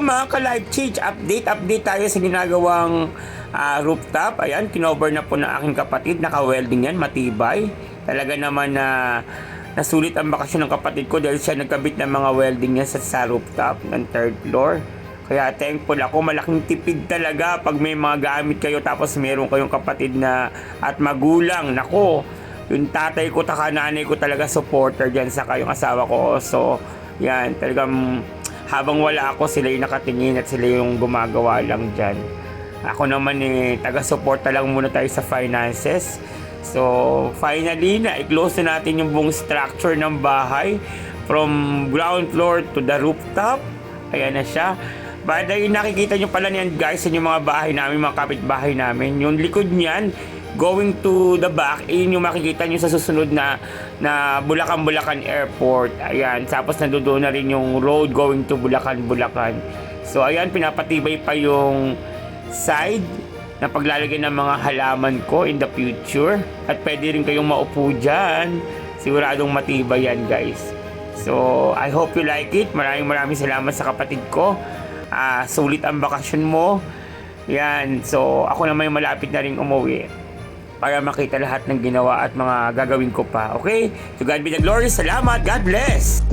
mga ka-live change, update, update tayo sa ginagawang ah, rooftop. Ayan, kinover na po ng aking kapatid. Naka-welding yan, matibay. Talaga naman na nasulit ang bakasyon ng kapatid ko dahil siya nagkabit ng mga welding niya sa, sa rooftop ng third floor. Kaya thankful ako, malaking tipid talaga pag may mga gamit kayo tapos meron kayong kapatid na at magulang. Nako, yung tatay ko, taka nanay ko talaga supporter dyan sa kayong asawa ko. So, yan, talagang habang wala ako, sila yung nakatingin at sila yung gumagawa lang dyan. Ako naman eh, taga-suporta lang muna tayo sa finances. So, finally, na natin yung buong structure ng bahay from ground floor to the rooftop. Ayan na siya. The way, nakikita nyo pala niyan guys sa yung mga bahay namin, mga kapitbahay namin. Yung likod niyan, going to the back, yun yung makikita nyo sa susunod na na Bulacan-Bulacan Airport. Ayan, tapos nandoon na rin yung road going to Bulacan-Bulacan. So ayan, pinapatibay pa yung side na paglalagay ng mga halaman ko in the future. At pwede rin kayong maupo dyan. Siguradong matibay yan guys. So, I hope you like it. Maraming maraming salamat sa kapatid ko. Ah, sulit ang bakasyon mo. Yan. So, ako naman yung malapit na rin umuwi para makita lahat ng ginawa at mga gagawin ko pa. Okay? To God be the glory. Salamat. God bless.